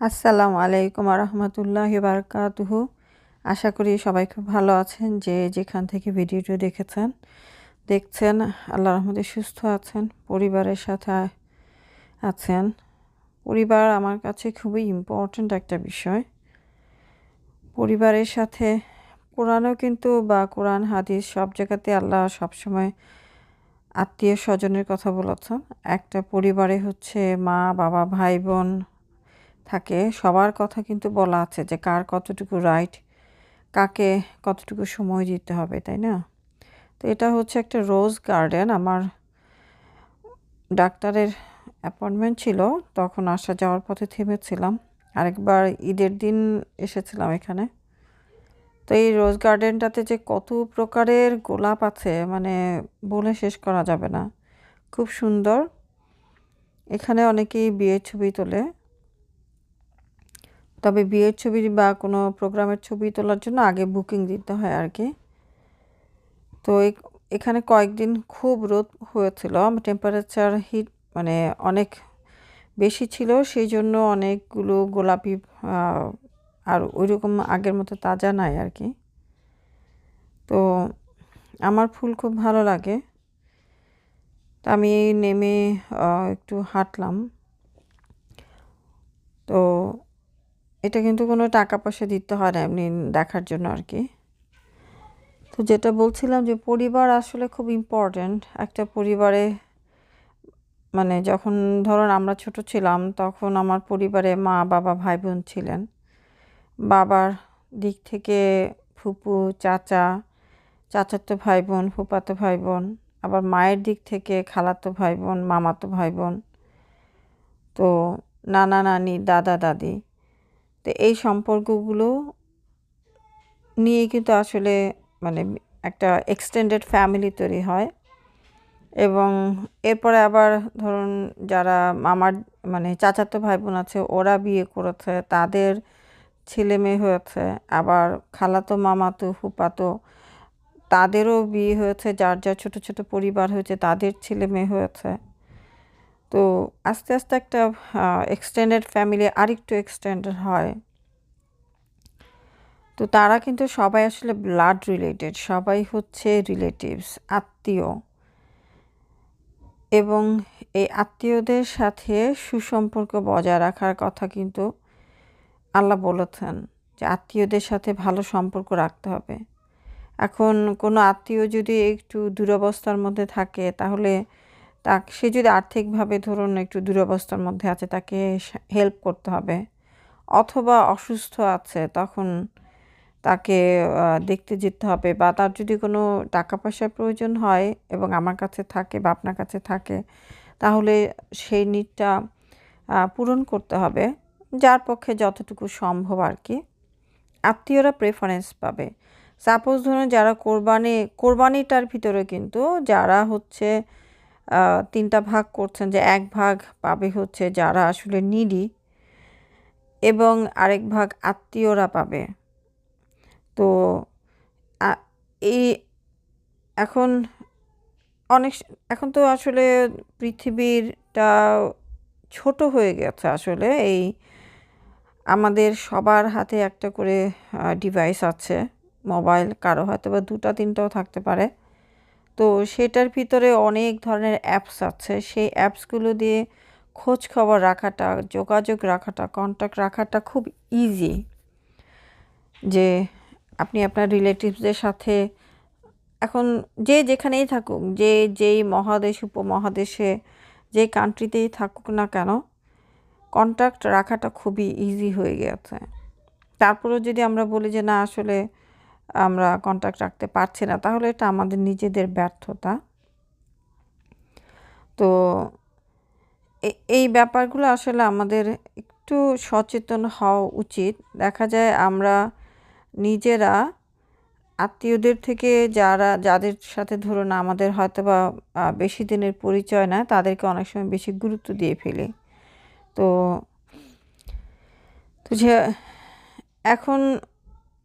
আসসালামু আলাইকুম রহমতুল্লাহ বারকাতুহু। আশা করি সবাই খুব ভালো আছেন, যে যেখান থেকে ভিডিওটি দেখেছেন, দেখছেন আল্লাহ রহমতে সুস্থ আছেন, পরিবারের সাথে আছেন। পরিবার আমার কাছে খুবই ইম্পর্ট্যান্ট একটা বিষয়। পরিবারের সাথে, কোরআনও কিন্তু বা কোরআন, হাদিস সব জায়গাতে আল্লাহ সবসময় আত্মীয় স্বজনের কথা বলেছেন। একটা পরিবারে হচ্ছে মা, বাবা, ভাই, বোন থাকে, সবার কথা কিন্তু বলা আছে যে কার কতটুকু রাইট কাকে কতটুকু সময় দিতে হবে, তাই না? তো এটা হচ্ছে একটা রোজ গার্ডেন আমার ডাক্তারের অ্যাপয়েন্টমেন্ট ছিল, তখন আসা যাওয়ার পথে থেমেছিলাম। আরেকবার ঈদের দিন এসেছিলাম এখানে। তো এই রোজ গার্ডেনটাতে যে কত প্রকারের গোলাপ আছে মানে বলে শেষ করা যাবে না। খুব সুন্দর। এখানে অনেকেই বিয়ের ছবি তোলে। তবে বিয়ের ছবি বা কোনো প্রোগ্রামের ছবি তোলার জন্য আগে বুকিং দিতে হয় আর কি। তো এখানে কয়েকদিন খুব রোদ হয়েছিল টেম্পারেচার হিট মানে অনেক বেশি ছিল, সেই জন্য অনেকগুলো গোলাপি আর ওই রকম আগের মতো তাজা নাই আর কি। তো আমার ফুল খুব ভালো লাগে। তা আমি নেমে একটু হাঁটলাম। তো এটা কিন্তু কোনো টাকা পয়সা দিতে হয় না এমনি দেখার জন্য আর কি। তো যেটা বলছিলাম যে পরিবার আসলে খুব ইম্পর্ট্যান্ট একটা পরিবারে মানে যখন ধরুন আমরা ছোট ছিলাম, তখন আমার পরিবারে মা, বাবা ভাই বোন ছিলেন। বাবার দিক থেকে ফুপু, চাচা, চাচাতো ভাই বোন ফুপাতো ভাই বোন আবার মায়ের দিক থেকে খালাতো ভাই বোন মামাতো ভাই বোন তো নানা নানি, দাদা, দাদি। তো এই সম্পর্কগুলো নিয়ে কিন্তু আসলে মানে একটা এক্সটেন্ডেড ফ্যামিলি তৈরি হয়। এবং এরপরে আবার ধরুন যারা আমার মানে চাচাতো ভাই বোন আছে, ওরা বিয়ে করেছে, তাদের ছেলে মেয়ে হয়েছে, আবার খালাতো মামাতো ফুপাতো তাদেরও বিয়ে হয়েছে, যার যার ছোট ছোট পরিবার হয়েছে, তাদের ছেলে মেয়ে হয়েছে। তো আস্তে আস্তে একটা এক্সটেন্ডেড ফ্যামিলি আরেকটু এক্সটেন্ডেড হয়। তো তারা কিন্তু সবাই আসলে ব্লাড রিলেটেড সবাই হচ্ছে রিলেটিভস আত্মীয়। এবং এই আত্মীয়দের সাথে সুসম্পর্ক বজায় রাখার কথা কিন্তু আল্লাহ বলেছেন যে আত্মীয়দের সাথে ভালো সম্পর্ক রাখতে হবে। এখন কোনো আত্মীয় যদি একটু দুরবস্থার মধ্যে থাকে, তাহলে তা সে যদি আর্থিকভাবে ধরুন একটু দুরবস্থার মধ্যে আছে, তাকে হেল্প করতে হবে। অথবা অসুস্থ আছে, তখন তাকে দেখতে যেতে হবে। বা তার যদি কোনো টাকা পয়সার প্রয়োজন হয় এবং আমার কাছে থাকে বা আপনার কাছে থাকে, তাহলে সেই নিডটা পূরণ করতে হবে। যার পক্ষে যতটুকু সম্ভব আর কি আত্মীয়রা প্রেফারেন্স পাবে। সাপোজ ধরুন যারা কোরবানি, কোরবানিটার ভিতরে কিন্তু যারা হচ্ছে তিনটা ভাগ করছেন যে এক ভাগ পাবে হচ্ছে যারা আসলে নিডি এবং আরেক ভাগ আত্মীয়রা পাবে। তো এই এখন অনেক এখন তো আসলে পৃথিবীরটা ছোট হয়ে গেছে আসলে। এই আমাদের সবার হাতে একটা করে ডিভাইস আছে মোবাইল কারও হয়তো বা দুটা, তিনটাও থাকতে পারে। তো সেটার ভিতরে অনেক ধরনের অ্যাপস আছে। সেই অ্যাপসগুলো দিয়ে খোঁজ খবর রাখাটা, যোগাযোগ রাখাটা কন্ট্যাক্ট রাখাটা খুব ইজি যে আপনি আপনার রিলেটিভসদের সাথে এখন যে যেখানেই থাকুক, যে যেই মহাদেশ, উপমহাদেশে, যে কান্ট্রিতেই থাকুক না কেন কন্ট্যাক্ট রাখাটা খুবই ইজি হয়ে গেছে। তারপরেও যদি আমরা বলি যে না, আসলে আমরা কন্ট্যাক্ট রাখতে পারছি না, তাহলে এটা আমাদের নিজেদের ব্যর্থতা। তো এই ব্যাপারগুলো আসলে আমাদের একটু সচেতন হওয়া উচিত। দেখা যায় আমরা নিজেরা আত্মীয়দের থেকে যারা, যাদের সাথে ধরুন আমাদের হয়তো বা বেশি দিনের পরিচয় না তাদেরকে অনেক সময় বেশি গুরুত্ব দিয়ে ফেলি। তো তো যে এখন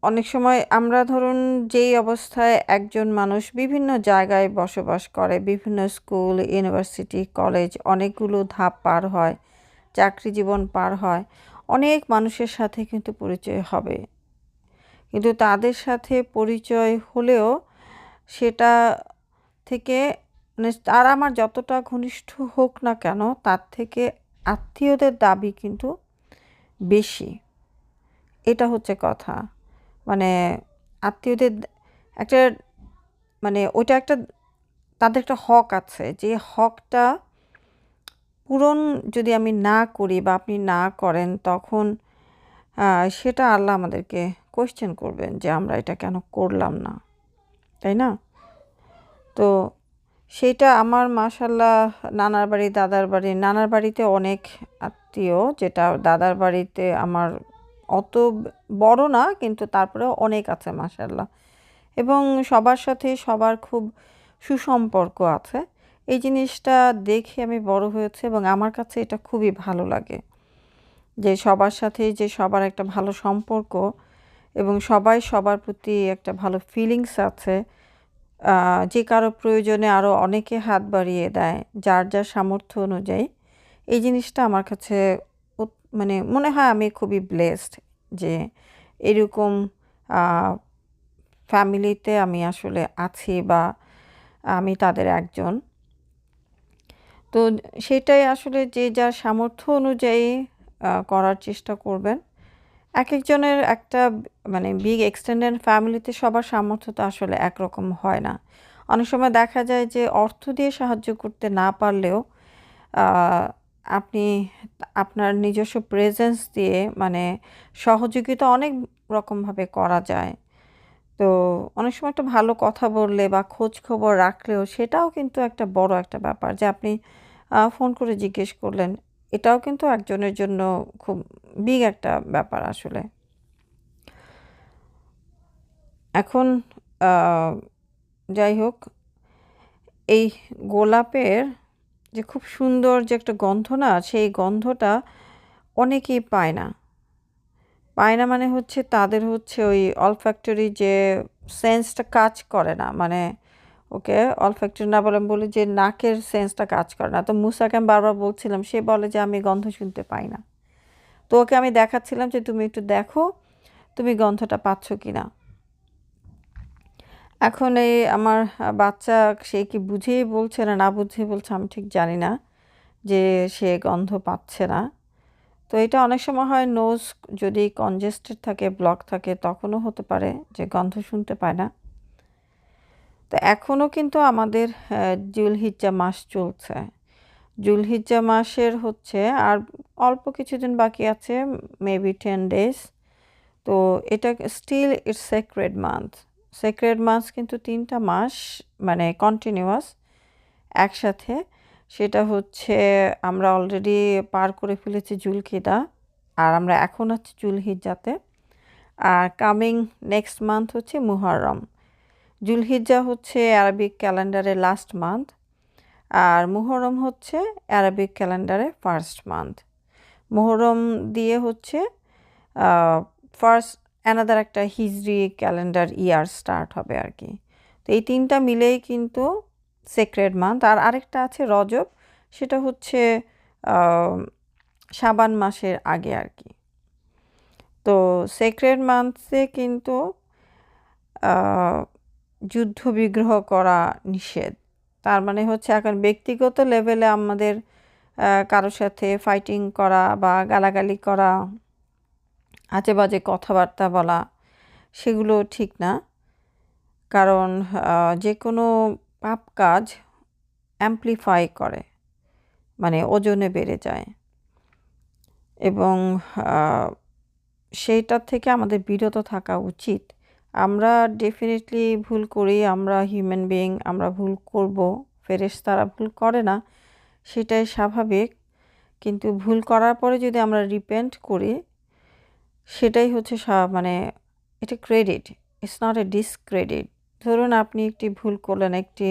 অনেক সময় আমরা ধরুন যেই অবস্থায় একজন মানুষ বিভিন্ন জায়গায় বসবাস করে, বিভিন্ন স্কুল, ইউনিভার্সিটি, কলেজ অনেকগুলো ধাপ পার হয়, চাকরি জীবন পার হয়, অনেক মানুষের সাথে কিন্তু পরিচয় হবে। কিন্তু তাদের সাথে পরিচয় হলেও সেটা থেকে মানে তারা আমার যতটা ঘনিষ্ঠ হোক না কেন, তার থেকে আত্মীয়দের দাবি কিন্তু বেশি। এটা হচ্ছে কথা। মানে আত্মীয়দের একটা মানে ওইটা একটা, তাদের একটা হক আছে যে হকটা পূরণ যদি আমি না করি বা আপনি না করেন তখন সেটা আল্লাহ আমাদেরকে কোয়েশ্চেন করবেন যে আমরা এটা কেন করলাম না, তাই না? তো সেইটা আমার মাসাল্লাহ নানার বাড়ি, দাদার বাড়ি, নানার বাড়িতে অনেক আত্মীয় যেটা দাদার বাড়িতে আমার অত বড় না, কিন্তু তারপরে অনেক আছে মাসাল্লাহ এবং সবার সাথে সবার খুব সুসম্পর্ক আছে। এই জিনিসটা দেখে আমি বড় হয়েছে এবং আমার কাছে এটা খুবই ভালো লাগে। যে সবার সাথে যে সবার একটা ভালো সম্পর্ক এবং সবাই সবার প্রতি একটা ভালো ফিলিংস আছে যে কারও প্রয়োজনে আরও অনেকে হাত বাড়িয়ে দেয়, যার যার সামর্থ্য অনুযায়ী। এই জিনিসটা আমার কাছে মানে মনে হয় আমি খুবই ব্লেসড যে এরকম ফ্যামিলিতে আমি আসলে আছি বা আমি তাদের একজন। তো সেটাই আসলে যে যার সামর্থ্য অনুযায়ী করার চেষ্টা করবেন। এক একজনের একটা মানে বিগ এক্সটেন্ডেড ফ্যামিলিতে সবার সামর্থ্য তো আসলে একরকম হয় না। অনেক সময় দেখা যায় যে অর্থ দিয়ে সাহায্য করতে না পারলেও আপনি আপনার নিজস্ব প্রেজেন্স দিয়ে মানে সহযোগিতা অনেক রকমভাবে করা যায়। তো অনেক সময় একটা ভালো কথা বললে বা খোঁজ খবর রাখলেও সেটাও কিন্তু একটা বড় একটা ব্যাপার যে আপনি ফোন করে জিজ্ঞেস করলেন, এটাও কিন্তু একজনের জন্য খুব বিগ একটা ব্যাপার আসলে। এখন যাই হোক, এই গোলাপের যে খুব সুন্দর যে একটা গন্ধ না, সেই গন্ধটা অনেকেই পায় না। পায় না মানে হচ্ছে তাদের হচ্ছে ওই অলফ্যাক্টরি যে সেন্সটা কাজ করে না। মানে ওকে অলফ্যাক্টরি না বলে বলি যে নাকের সেন্সটা কাজ করে না। তো মুসাকে আমি বারবার বলছিলাম, সে বলে যে আমি গন্ধ শুনতে পাই না। তো ওকে আমি দেখাচ্ছিলাম যে তুমি একটু দেখো, তুমি গন্ধটা পাচ্ছ কি না এখন এই আমার বাচ্চা সে কি বুঝেই বলছে না না বুঝেই বলছে আমি ঠিক জানি না যে সে গন্ধ পাচ্ছে না। তো এটা অনেক সময় হয় নোজ যদি কনজেস্টেড থাকে ব্লক থাকে, তখনও হতে পারে যে গন্ধ শুনতে পায় না। তো এখনও কিন্তু আমাদের জুলহিজ্জা মাস চলছে। জুলহিজ্জা মাসের হচ্ছে আর অল্প কিছুদিন বাকি আছে মেবি টেন ডেজ তো এটা still it's sacred month sacred মাস কিন্তু তিনটা মাস মানে কন্টিনিউয়াস একসাথে। সেটা হচ্ছে আমরা অলরেডি পার করে ফেলেছি জুলকিদা আর আমরা এখন হচ্ছে জুলহিজ্জাতে। আর কামিং নেক্সট মান্থ হচ্ছে মুহরম জুলহিজ্জা হচ্ছে অ্যারাবিক ক্যালেন্ডারের লাস্ট মান্থ আর মুহরম হচ্ছে অ্যারাবিক ক্যালেন্ডারে ফার্স্ট মান্থ মুহরম দিয়ে হচ্ছে ফার্স্ট অ্যানাদার একটা হিজরি ক্যালেন্ডার ইয়ার স্টার্ট হবে আর কি। তো এই তিনটা মিলেই কিন্তু সেক্রেড মান্থ আর আরেকটা আছে রজব, সেটা হচ্ছে সাবান মাসের আগে আর কি। তো সেক্রেড মান্থে কিন্তু যুদ্ধ বিগ্রহ করা নিষেধ। তার মানে হচ্ছে এখন ব্যক্তিগত লেভেলে আমাদের কারোর সাথে ফাইটিং করা বা গালাগালি করা আজে বাজে কথাবার্তা বলা, সেগুলো ঠিক না। কারণ যে কোনো পাপ কাজ অ্যাম্পলিফাই করে মানে ওজনে বেড়ে যায়। এবং সেইটার থেকে আমাদের বিরত থাকা উচিত। আমরা ডেফিনেটলি ভুল করি, আমরা হিউম্যান বিং আমরা ভুল করব ফেরেস তারা ভুল করে না, সেটাই স্বাভাবিক। কিন্তু ভুল করার পরে যদি আমরা রিপেন্ট করি সেটাই হচ্ছে মানে এটা credit it's not a discredit ধরুন আপনি একটি ভুল করলেন, একটি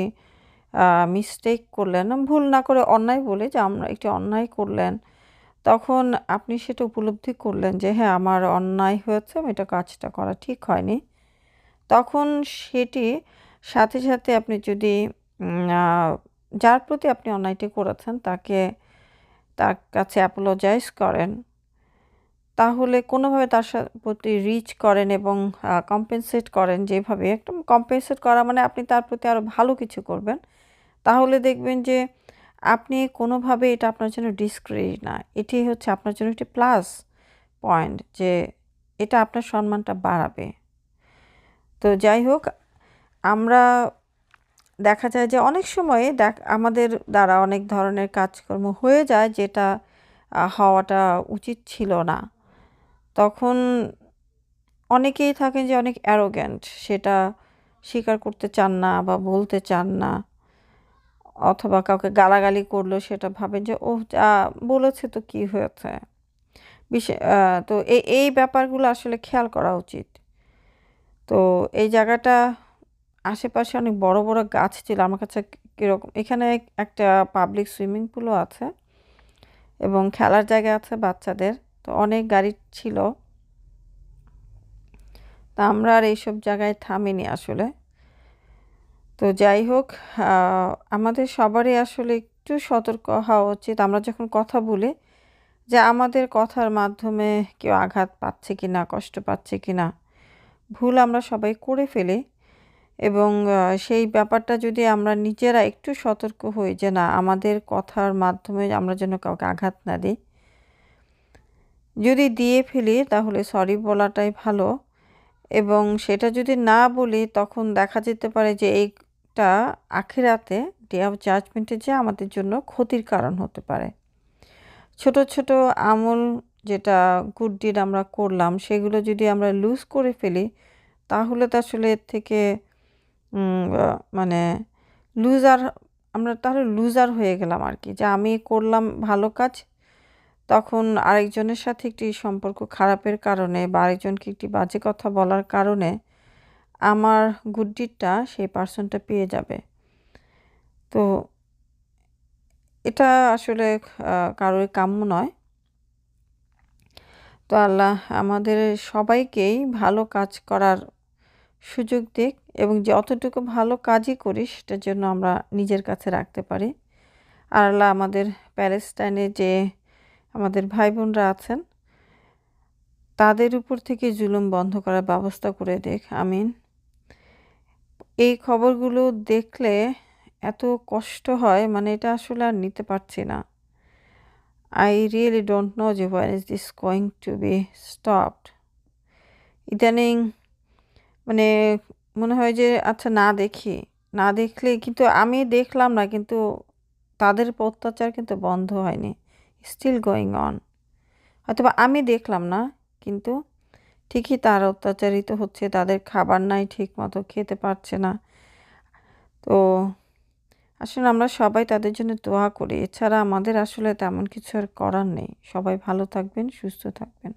মিস্টেক করলেন, ভুল না করে অন্যায় বলে যে আমরা একটি অন্যায় করলেন, তখন আপনি সেটা উপলব্ধি করলেন যে হ্যাঁ আমার অন্যায় হয়েছে, আমি এটা কাজটা করা ঠিক হয়নি। তখন সেটি সাথে সাথে আপনি যদি যার প্রতি আপনি অন্যায়টি করেছেন, তাকে, তার কাছে অ্যাপোলোজাইজ করেন। তাহলে কোনোভাবে তার প্রতি রিচ করেন এবং কম্পেনসেট করেন যেভাবে। একদম কম্পেনসেট করা মানে আপনি তার প্রতি আরও ভালো কিছু করবেন। তাহলে দেখবেন যে আপনি কোনোভাবে এটা আপনার জন্য ডিসক্রেডিট না। এটি হচ্ছে আপনার জন্য একটি প্লাস পয়েন্ট যে এটা আপনার সম্মানটা বাড়াবে। তো যাই হোক, আমরা দেখা যায় যে অনেক সময়ে দেখ, আমাদের দ্বারা অনেক ধরনের কাজকর্ম হয়ে যায় যেটা হওয়াটা উচিত ছিল না। তখন অনেকেই থাকেন যে অনেক অ্যারোগ্যান্ট সেটা স্বীকার করতে চান না বা বলতে চান না। অথবা কাউকে গালাগালি করল সেটা ভাবেন যে ও যা বলেছে তো কি হয়েছে? বিশেষ তো এই এই ব্যাপারগুলো আসলে খেয়াল করা উচিত। তো এই জায়গাটা আশেপাশে অনেক বড় বড় গাছ ছিল। আমার কাছে কীরকম, এখানে একটা পাবলিক সুইমিং পুলও আছে এবং খেলার জায়গা আছে বাচ্চাদের। তো অনেক গাড়ি ছিল। তা আমরা আর এইসব জায়গায় থামিনি আসলে। তো যাই হোক আমাদের সবারই আসলে একটু সতর্ক হওয়া উচিত। আমরা যখন কথা বলি যে আমাদের কথার মাধ্যমে কেউ আঘাত পাচ্ছে কি না কষ্ট পাচ্ছে কি না ভুল আমরা সবাই করে ফেলি। এবং সেই ব্যাপারটা যদি আমরা নিজেরা একটু সতর্ক হই যে না, আমাদের কথার মাধ্যমে আমরা যেন কাউকে আঘাত না দিই যদি দিয়ে ফেলি, তাহলে সরি বলাটাই ভালো। এবং সেটা যদি না বলি, তখন দেখা যেতে পারে যে এইটা আখেরাতে ডে অফ জাজমেন্টে যে আমাদের জন্য ক্ষতির কারণ হতে পারে। ছোট ছোট আমল যেটা গুড ডিড আমরা করলাম, সেগুলো যদি আমরা লুজ করে ফেলি, তাহলে তো আসলে এর থেকে মানে লুজার আমরা তাহলে লুজার হয়ে গেলাম আর কি। যে আমি করলাম ভালো কাজ তখন আরেকজনের সাথে একটি সম্পর্ক খারাপের কারণে বা আরেকজনকে একটি বাজে কথা বলার কারণে আমার গুড্ডিটা সেই পার্সনটা পেয়ে যাবে। তো এটা আসলে কারোর কাম্য নয়। তো আল্লাহ আমাদের সবাইকেই ভালো কাজ করার সুযোগ দিক এবং যে যতটুকু ভালো কাজই করি সেটার জন্য আমরা নিজের কাছে রাখতে পারি। আর আল্লাহ আমাদের প্যালেস্টাইনে যে আমাদের ভাই বোনরা আছেন, তাদের উপর থেকে জুলুম বন্ধ করার ব্যবস্থা করে দেখ, আমিন। এই খবরগুলো দেখলে এত কষ্ট হয় মানে এটা আসলে আর নিতে পারছি না। আই রিয়েলি ডোন্ট নো যে war is this going to be stopped ইদানিং মানে মনে হয় যে আচ্ছা না দেখি। না দেখলে কিন্তু আমি দেখলাম না, কিন্তু তাদের অত্যাচার কিন্তু বন্ধ হয়নি। স্টিল গোয়িং অন অথবা আমি দেখলাম না, কিন্তু ঠিকই তার অত্যাচারিত হচ্ছে, তাদের খাবার নাই ঠিক মতো খেতে পারছে না। তো আসলে আমরা সবাই তাদের জন্য দোয়া করি। এছাড়া আমাদের আসলে তেমন কিছু আর করার নেই। সবাই ভালো থাকবেন, সুস্থ থাকবেন।